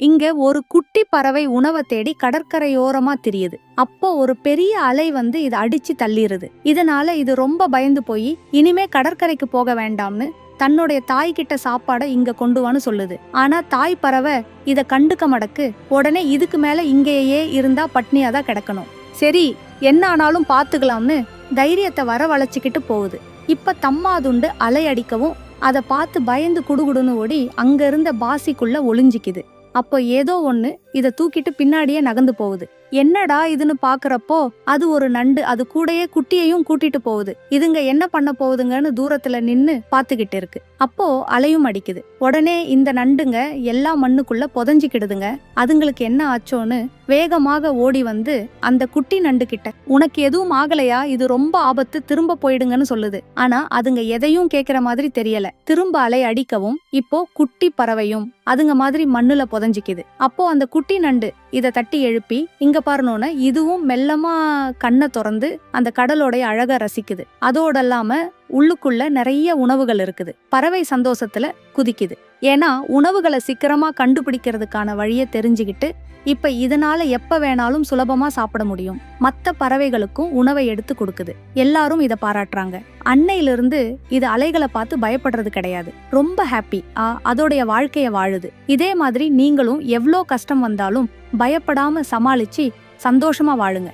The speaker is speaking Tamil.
இங்க ஒரு குட்டி பறவை உணவை தேடி கடற்கரையோரமா திரியுது. அப்போ ஒரு பெரிய அலை வந்து இதை அடிச்சு தள்ளிடுது இதனால இது ரொம்ப பயந்து போய் இனிமே கடற்கரைக்கு போக வேண்டாம்னு தன்னுடைய தாய் கிட்ட சாப்பாடை இங்க கொண்டு வான்னு சொல்லுது. ஆனா தாய் பறவை இத கண்டுக்க மடக்கு உடனே இதுக்கு மேல இங்கேயே இருந்தா பட்னியா தான் கிடக்கணும். சரி என்ன ஆனாலும் பாத்துக்கலாம்னு தைரியத்தை வரவழைச்சுக்கிட்டு போகுது. இப்ப தம்மாதுண்டு அலை அடிக்கவும் அதை பார்த்து பயந்து குடுகுடுன்னு ஓடி அங்க இருந்த பாசிக்குள்ள ஒளிஞ்சிக்குது. அப்போ ஏதோ ஒண்ணு இத தூக்கிட்டு பின்னாடியே நகர்ந்து போகுது. என்னடா இதுன்னு பாக்குறப்போ அது ஒரு நண்டு அது கூடயே குட்டியையும் கூட்டிட்டு போகுது. இதுங்க என்ன பண்ண போகுதுங்கன்னு தூரத்துல நின்னு பாத்துக்கிட்டு இருக்கு. அப்போ அலையும் அடிக்குது. உடனே இந்த நண்டுங்க எல்லா மண்ணுக்குள்ள புதஞ்சிக்கிடுதுங்க. அதுங்களுக்கு என்ன ஆச்சோன்னு வேகமாக ஓடி வந்து அந்த குட்டி நண்டு கிட்ட உனக்கு எதுவும் ஆகலையா? இது ரொம்ப ஆபத்து திரும்ப போயிடுங்கன்னு சொல்லுது. ஆனா அதுங்க எதையும் கேக்குற மாதிரி தெரியல. திரும்ப அலை அடிக்கவும் இப்போ குட்டி பறவையும் அதுங்க மாதிரி மண்ணுல புதஞ்சிக்குது. அப்போ அந்த குட்டி நண்டு இதை தட்டி எழுப்பி இங்க பாருனோன்னு இதுவும் மெல்லமா கண்ணை திறந்து அந்த கடலோடைய அழக ரசிக்குது. அதோட இல்லாம உள்ளுக்குள்ள நிறைய உணவுகள் இருக்குது. பறவை சந்தோஷத்துல குதிக்குது. ஏன்னா உணவுகளை சீக்கிரமா கண்டுபிடிக்கிறதுக்கான வழியை தெரிஞ்சுக்கிட்டு இப்ப இதனால எப்ப வேணாலும் சுலபமா சாப்பிட முடியும். மத்த பறவைகளுக்கும் உணவை எடுத்து கொடுக்குது. எல்லாரும் இதை பாராட்டுறாங்க. அன்னையிலிருந்து இது அலைகளை பார்த்து பயப்படுறது கிடையாது. ரொம்ப ஹாப்பி அதோடைய வாழ்க்கைய வாழுது. இதே மாதிரி நீங்களும் எவ்வளோ கஷ்டம் வந்தாலும் பயப்படாம சமாளிச்சு சந்தோஷமா வாழுங்க.